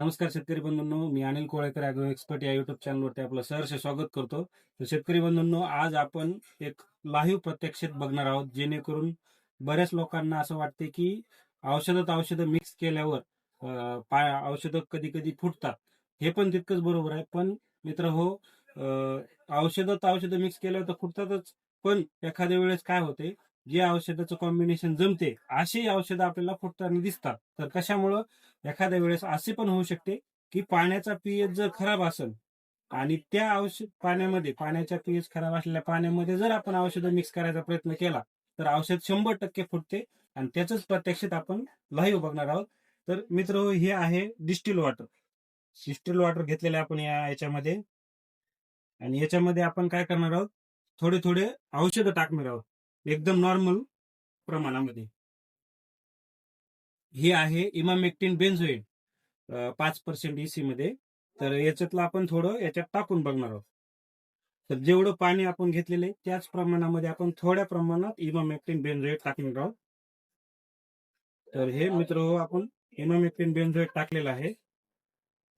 नमस्कार शेतकरी बंधूंनो मी अनिल कोळेकर ॲग्रो एक्सपर्ट या युट्यूब चॅनलवरती आपलं सहर्ष स्वागत करतो. तर शेतकरी बंधूंनो आज आपण एक लाईव्ह प्रत्यक्षात बघणार आहोत जेणेकरून बऱ्याच लोकांना असं वाटते की औषधात औषधं मिक्स केल्यावर अं, औषधं कधी कधी फुटतात. हे पण तितकंच बरोबर आहे. पण मित्र हो औषधात औषधं मिक्स केल्यावर तर फुटतातच. पण एखाद्या वेळेस काय होते जे औषधाचं कॉम्बिनेशन जमते अशी औषधं आपल्याला फुटताना दिसतात. तर कशामुळं? एखाद्या वेळेस असे पण होऊ शकते की पाण्याचा पीएच जर खराब असेल आणि त्या औषध पाण्यामध्ये पाण्याच्या पीएच खराब असलेल्या पाण्यामध्ये जर आपण औषधं मिक्स करायचा प्रयत्न केला तर औषध शंभर टक्के फुटते आणि त्याच प्रत्यक्षात आपण लाईव्ह बघणार आहोत. तर मित्र हो, हे आहे डिस्टिल वॉटर डिस्टिल वॉटर घेतलेले आपण या याच्यामध्ये. आणि याच्यामध्ये आपण काय करणार आहोत? थोडे थोडे औषधं टाकणार आहोत. एकदम नॉर्मल प्रमाणामध्ये. हे आहे इमामेक्टिन बेन्झोएट पाच पर्सेंट ईसी मध्ये. तर याच्यातलं आपण थोडं याच्यात टाकून बघणार आहोत. तर जेवढं पाणी आपण घेतलेलं आहे त्याच प्रमाणामध्ये आपण थोड्या प्रमाणात इमामेक्टिन बेन्झोएट टाकणार आहोत. तर हे मित्र हो आपण इमामेक्टिन बेन्झोएट टाकलेलं आहे.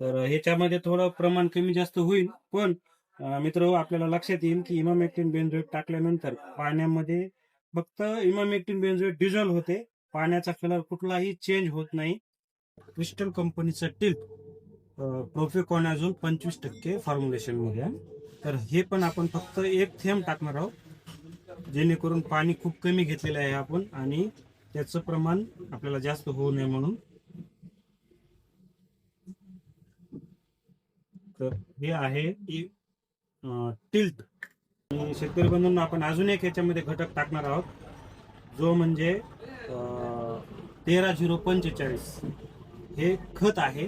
तर ह्याच्यामध्ये थोडं प्रमाण कमी जास्त होईल पण मित्र आपल्याला लक्षात येईल की इमामेक्टिन बेन्झोएट टाकल्यानंतर पाण्यामध्ये फक्त इमामेक्टिन बेन्झोएट डिझॉल्व्ह होते. पाण्याचा कलर कुठलाही चेंज होत नाही. क्रिस्टल कंपनीचं टिल्प प्रोफेकॉनाझोल पंचवीस टक्के फॉर्म्युलेशनमध्ये आहे. तर हे पण आपण फक्त एक थेंब टाकणार आहोत. जेणेकरून पाणी खूप कमी घेतलेलं आहे आपण आणि त्याचं प्रमाण आपल्याला जास्त होऊ नये म्हणून. तर हे आहे. टिल्ट आणि शेतकरी बंधूंना आपण अजून एक याच्यामध्ये घटक टाकणार आहोत. जो म्हणजे तेरा झिरो पंचेचाळीस. हे खत आहे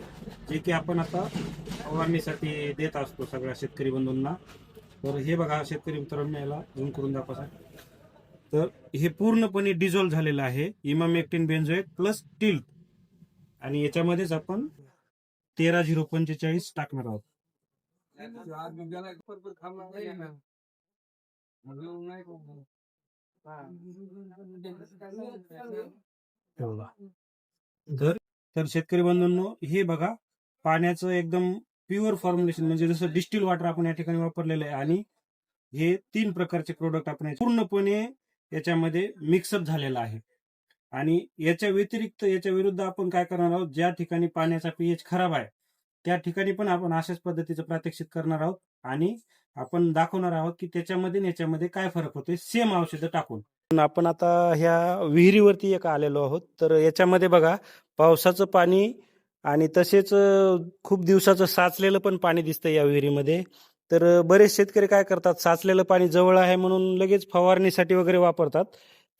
जे की आपण आता फवारणीसाठी देत असतो सगळ्या शेतकरी बंधूंना. तर हे बघा शेतकरी मित्रांनो याला झूम करून दाखवा. तर हे पूर्णपणे डिझॉल्व्ह झालेलं आहे. इमामेक्टिन बेन्झोएट प्लस टिल्ट आणि याच्यामध्येच आपण तेरा झिरो पंचेचाळीस टाकणार आहोत. तेवढा. तर तर शेतकरी बंधूंनो हे बघा पाण्याचं एकदम प्युअर फॉर्म्युलेशन म्हणजे जसं डिस्टिल वॉटर आपण या ठिकाणी वापरलेलं आहे आणि हे तीन प्रकारचे प्रोडक्ट आपण पूर्णपणे याच्यामध्ये मिक्सअप झालेला आहे. आणि याच्या व्यतिरिक्त याच्या विरुद्ध आपण काय करणार आहोत? ज्या ठिकाणी पाण्याचा पीएच खराब आहे त्या ठिकाणी पण आपण अशाच पद्धतीचं प्रात्यक्षिक करणार आहोत आणि आपण दाखवणार आहोत की त्याच्यामध्ये याच्यामध्ये काय फरक होतोय सेम औषधं टाकून. आपण आता ह्या विहिरीवरती एक आलेलो आहोत. तर याच्यामध्ये बघा पावसाचं पाणी आणि तसेच खूप दिवसाचं साचलेलं पण पाणी दिसतं या विहिरीमध्ये. तर बरेच शेतकरी काय करतात साचलेलं पाणी जवळ आहे म्हणून लगेच फवारणीसाठी वगैरे वापरतात.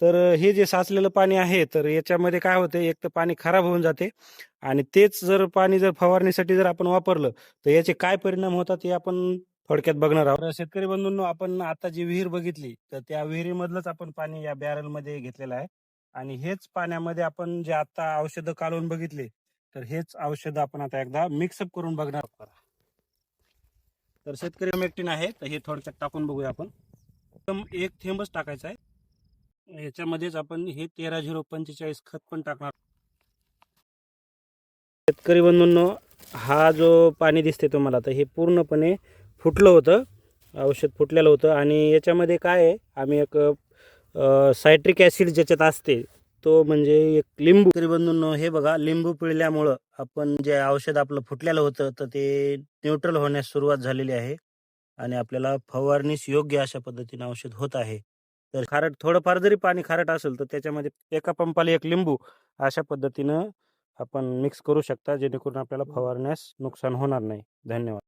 तर हे जे साचलेलं पाणी आहे तर याच्यामध्ये काय होते एक तर पाणी खराब होऊन जाते आणि तेच जर पाणी जर फवारणीसाठी जर आपण वापरलं तर याचे काय परिणाम होतात हे आपण थोडक्यात बघणार आहोत. शेतकरी बंधूंनो आपण आता जी विहीर बघितली तर त्या विहिरीमधलंच आपण पाणी या बॅरलमध्ये घेतलेलं आहे आणि हेच पाण्यामध्ये आपण जे आता औषधं काढून बघितले तर हेच औषधं आपण आता एकदा मिक्सअप करून बघणार आहोत. तर शेतकरी मेक्टिन आहे तर हे थोडक्यात टाकून बघूया आपण. एकदम एक थेंबच टाकायचा आहे. याच्यामध्येच आपण हे तेरा झिरो पंचेचाळीस खत पण टाकणार. शेतकरी बंधूंनो हा जो पाणी दिसते तुम्हाला तर हे पूर्णपणे फुटलं होतं औषध फुटलेलं होतं आणि याच्यामध्ये काय आहे आम्ही एक सायट्रिक ॲसिड ज्याच्यात असते तो म्हणजे एक लिंबू. तरी बंधूंनो हे बघा लिंबू पिळल्यामुळं आपण जे औषध आपलं फुटलेलं होतं तर ते न्यूट्रल होण्यास सुरुवात झालेली आहे आणि आपल्याला फवारणीस योग्य अशा पद्धतीने औषध होत आहे. तर खारट थोडंफार जरी पाणी खारट असेल तर त्याच्यामध्ये एका पंपाला एक लिंबू अशा पद्धतीनं आपण मिक्स करू शकता जेणेकरून आपल्याला फवारण्यास नुकसान होणार नाही. धन्यवाद.